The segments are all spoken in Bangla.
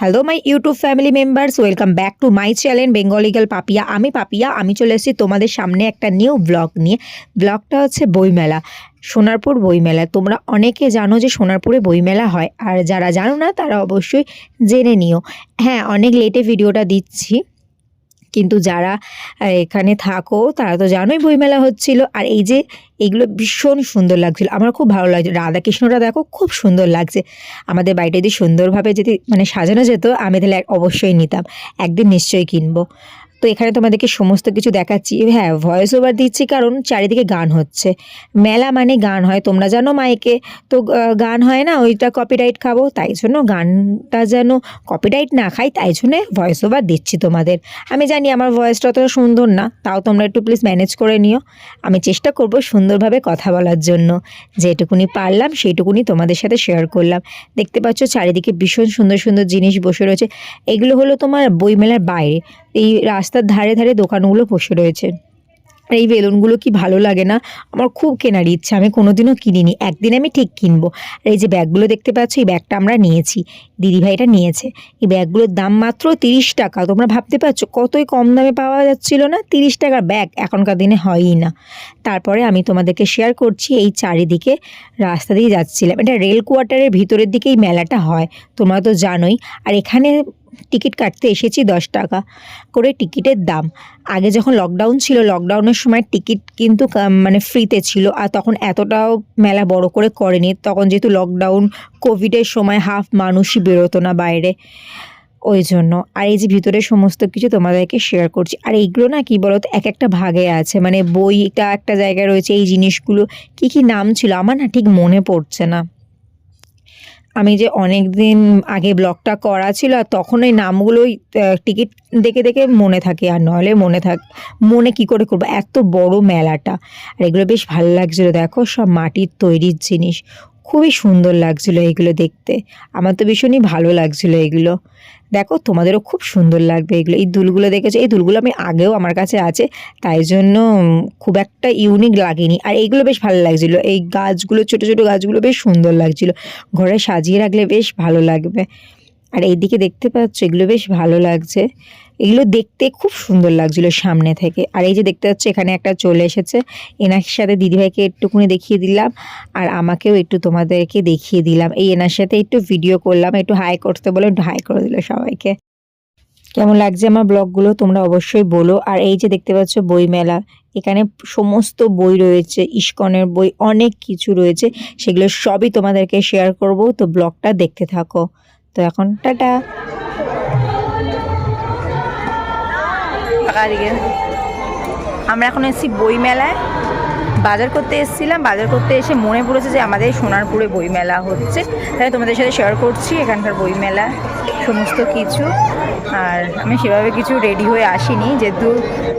Hello my YouTube family members welcome back to my channel Bengali Papiya আমি পাপিয়া আমি চলে এসেছি তোমাদের সামনে একটা নিউ ব্লগ নিয়ে। ব্লগটা হচ্ছে বইমেলা, সোনারপুর বইমেলা। তোমরা অনেকে জানো যে সোনারপুরে বইমেলা হয়, আর যারা জানো না, তারা অবশ্যই জেনে নিও। হ্যাঁ অনেক লেটে ভিডিওটা দিচ্ছি। কিন্তু যারা এখানে থাকো, তারা তো জানোই বইমেলা হচ্ছিল। আর এই যে এগুলো ভীষণ সুন্দর লাগছিল। আমার খুব ভালো লাগছে। রাধাকৃষ্ণটা দেখো, খুব সুন্দর লাগছে। আমাদের বাড়িটা যদি সুন্দরভাবে যদি মানে সাজানো যেত, আমি তাহলে অবশ্যই নিতাম। একদিন নিশ্চয়ই কিনবো। তো এখানে তোমাদেরকে সমস্ত কিছু দেখাচ্ছি। হ্যাঁ ভয়েস ওভার দিচ্ছি কারণ চারিদিকে গান হচ্ছে। মেলা মানে গান হয়, তোমরা জানো মাইকে। তো গান হয় না, ওইটা কপিরাইট খাব, তাই জন্য গানটা যেন কপিরাইট না খাই, তাই জন্য ভয়েস ওভার দিচ্ছি তোমাদের। আমি জানি আমার ভয়েসটা অতটা সুন্দর না, তাও তোমরা একটু প্লিজ ম্যানেজ করে নিও। আমি চেষ্টা করব সুন্দরভাবে কথা বলার জন্য। যেটুকুনি পারলাম, সেইটুকুনি তোমাদের সাথে শেয়ার করলাম। দেখতে পাচ্ছ, চারিদিকে ভীষণ সুন্দর সুন্দর জিনিস বসে রয়েছে। এগুলো হলো তোমার বইমেলার বাইরে। এই রাস্তার ধারে ধারে দোকানগুলো বসে রয়েছে। এই বেলুনগুলো কি ভালো লাগে না? আমার খুব কেনার ইচ্ছা, আমি কোনোদিনও কিনিনি। একদিন আমি ঠিক কিনবো। আর এই যে ব্যাগগুলো দেখতে পাচ্ছ, এই ব্যাগটা আমরা নিয়েছি। দিদিভাইটা নিয়েছে। এই ব্যাগগুলোর দাম মাত্র তিরিশ টাকা। তোমরা ভাবতে পারছ, কতই কম দামে পাওয়া যাচ্ছিল না? তিরিশ টাকার ব্যাগ এখনকার দিনে হয়ই না। তারপরে আমি তোমাদেরকে শেয়ার করছি, এই চারিদিকে রাস্তা দিয়ে যাচ্ছিলাম। এটা রেল কোয়ার্টারের ভিতরের দিকেই মেলাটা হয়, তোমরা তো জানোই। আর এখানে টিকিট কাটতে এসেছি দশ টাকা করে টিকিটের দাম। আগে যখন লকডাউন ছিল লকডাউনের সময় টিকিট কিন্তু মানে ফ্রিতে ছিল আর তখন এতটাও মেলা বড় করে করেনি। তখন যেহেতু লকডাউন কোভিডের সময় হাফ মানুষই বেরোতো না বাইরে। ওই জন্য আর এই যে ভিতরে সমস্ত কিছু তোমাদেরকে শেয়ার করছি। আর এইগুলো না কি বলতো, এক একটা ভাগে আছে। মানে বইটা একটা জায়গায় রয়েছে, এই জিনিসগুলো কি কি নাম ছিল আমার না ঠিক মনে পড়ছে না। আমি যে অনেক দিন আগে ব্লগটা করা ছিল আর তখন ওই নামগুলোই টিকিট দেখে দেখে মনে থাকে আর নলে মনে থাক, মনে কি করে করব? এত বড় মেলাটা। আর এগুলো বেশ ভালো লাগছিল, দেখো সব মাটির তৈরির জিনিস। খুবই সুন্দর লাগছিল এগুলো দেখতে। আমার তো ভীষণই ভালো লাগছিল এগুলো। দেখো, তোমাদেরও খুব সুন্দর লাগবে এগুলো। এই দুলগুলো দেখেছ? এই দুলগুলো আমি আগেও আমার কাছে আছে, তাই জন্য খুব একটা ইউনিক লাগেনি। আর এইগুলো বেশ ভালো লাগছিল। এই গাছগুলো, ছোট ছোট গাছগুলো বেশ সুন্দর লাগছিল। ঘরে সাজিয়ে রাখলে বেশ ভালো লাগবে। আর এইদিকে দেখতে পাচ্ছ, এগুলো বেশ ভালো লাগছে। এগুলো দেখতে খুব সুন্দর লাগছিল সামনে থেকে। আর এই যে দেখতে পাচ্ছ, এখানে একটা চলে এসেছে। এনার সাথে দিদিভাইকে একটুকুনি দেখিয়ে দিলাম আর আমাকেও একটু তোমাদেরকে দেখিয়ে দিলাম। এই এনার সাথে একটু ভিডিও করলাম, একটু হাই করতে বলে একটু হাই করে দিল সবাইকে। কেমন লাগছে আমার ব্লগগুলো তোমরা অবশ্যই বলো। আর এই যে দেখতে পাচ্ছ, বই মেলা। এখানে সমস্ত বই রয়েছে, ইস্কনের বই, অনেক কিছু রয়েছে। সেগুলো সবই তোমাদেরকে শেয়ার করব। তো ব্লগটা দেখতে থাকো। তো এখন টাটা। ফাঁকা আমরা এখন এসেছি বই মেলায় বাজার করতে এসেছিলাম, বাজার করতে এসে মনে পড়েছে যে আমাদের সোনারপুরে বই মেলা হচ্ছে। তাই তোমাদের সাথে শেয়ার করছি এখানকার বই মেলা সমস্ত কিছু। আর আমি সেভাবে কিছু রেডি হয়ে আসিনি। যেহেতু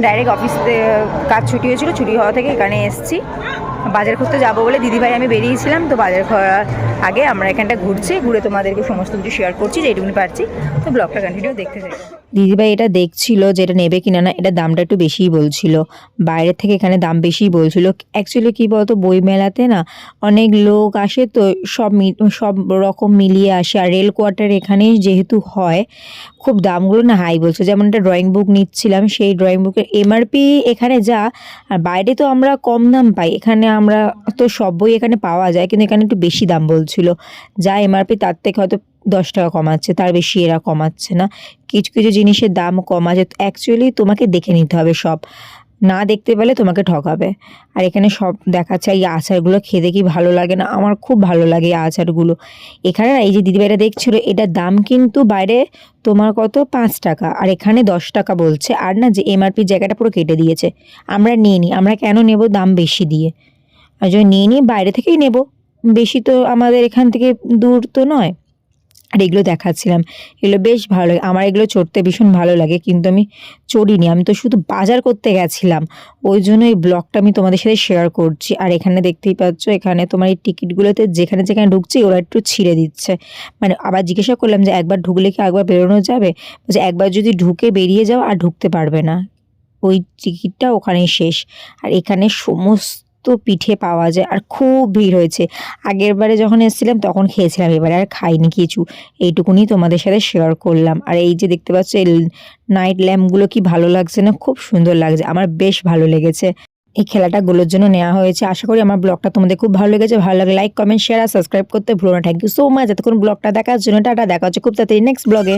ডাইরেক্ট অফিস কাজ ছুটি হয়েছিল, ছুটি হওয়া থেকে এখানে এসেছি। বাজার করতে যাব বলে দিদিভাই আমি বেরিয়েছিলাম, তো বাজার করার আগে আমরা এখানটা ঘুরছি, ঘুরে তোমাদেরকে সমস্ত কিছু শেয়ার করছি, যেটুকুনি পারছি। তো ব্লগটা কন্টিনিউ দেখতে থাকো। দিদিভাই এটা দেখছিল যে এটা নেবে কিনা না, এটা দামটা একটু বেশিই বলছিল। বাইরের থেকে এখানে দাম বেশিই বলছিল। অ্যাকচুয়ালি কী বলতো বই মেলাতে না অনেক লোক আসে তো সব সব রকম মিলিয়ে আসে। আর রেল কোয়ার্টার এখানেই যেহেতু হয়, খুব দামগুলো না হাই বলছে। যেমন একটা ড্রয়িং বুক নিচ্ছিলাম, সেই ড্রয়িং বুকের এমআরপি এখানে যা, আর বাইরে তো আমরা কম দাম পাই। এখানে আমরা তো সব বই এখানে পাওয়া যায়, কিন্তু এখানে একটু বেশি দাম বলছিল যা এমআরপি তার থেকে হয়তো দশ টাকা কমাচ্ছে, তার বেশি এরা কমাচ্ছে না। কিছু কিছু জিনিসের দাম কমাচ্ছে অ্যাকচুয়ালি তোমাকে দেখে নিতে হবে সব। না দেখতে পেলে তোমাকে ঠকাবে। আর এখানে সব দেখাচ্ছে এই আচারগুলো খেতে কি ভালো লাগে না? আমার খুব ভালো লাগে এই আচারগুলো। এখানে এই যে দিদিভাইরা দেখছিল, এটার দাম কিন্তু বাইরে তোমার কত? পাঁচ টাকা। আর এখানে দশ টাকা বলছে। আর না যে এমআরপি জায়গাটা পুরো কেটে দিয়েছে। আমরা নিয়ে নিই আমরা কেন নেব দাম বেশি দিয়ে? আর যদি নিয়ে নিই, বাইরে থেকেই নেব। বেশি তো আমাদের এখান থেকে দূর তো নয়। আর এগুলো দেখাচ্ছিলাম। এগুলো বেশ ভালো লাগে। আমার এগুলো চড়তে ভীষণ ভালো লাগে, কিন্তু আমি চড়িনি। আমি তো শুধু বাজার করতে গেছিলাম। ওই জন্য এই ব্লগটা আমি তোমাদের সাথে শেয়ার করছি। আর এখানে দেখতেই পাচ্ছ, এখানে তোমার এই টিকিটগুলোতে যেখানে যেখানে ঢুকছি, ওরা একটু ছিঁড়ে দিচ্ছে। মানে আবার জিজ্ঞাসা করলাম যে একবার ঢুকলে কি একবার বেরোনো যাবে? যে একবার যদি ঢুকে বেরিয়ে যাও আর ঢুকতে পারবে না। ওই টিকিটটা ওখানেই শেষ। আর এখানে সমস্ত পিঠে পাওয়া যায় আর খুব ভিড় হয়েছে। আগের বারে যখন এসেছিলাম তখন খেয়েছিলাম, এবারে আর খাইনি কিছু। এইটুকুনি তোমাদের সাথে শেয়ার করলাম। আর এই যে দেখতে পাচ্ছ নাইট ল্যাম্পগুলো কি ভালো লাগছে না? খুব সুন্দর লাগছে। আমার বেশ ভালো লেগেছে। এই খেলাটা গুলোর জন্য নেওয়া হয়েছে। আশা করি আমার ব্লগটা তোমাদের খুব ভালো লেগেছে। ভালো লাগে লাইক কমেন্ট শেয়ার আর সাবস্ক্রাইব করতে ভুলো না। থ্যাংক ইউ সো মাচ এতক্ষণ ব্লগটা দেখার জন্য টাটা। দেখা হচ্ছে খুব তাড়াতাড়ি নেক্সট ব্লগে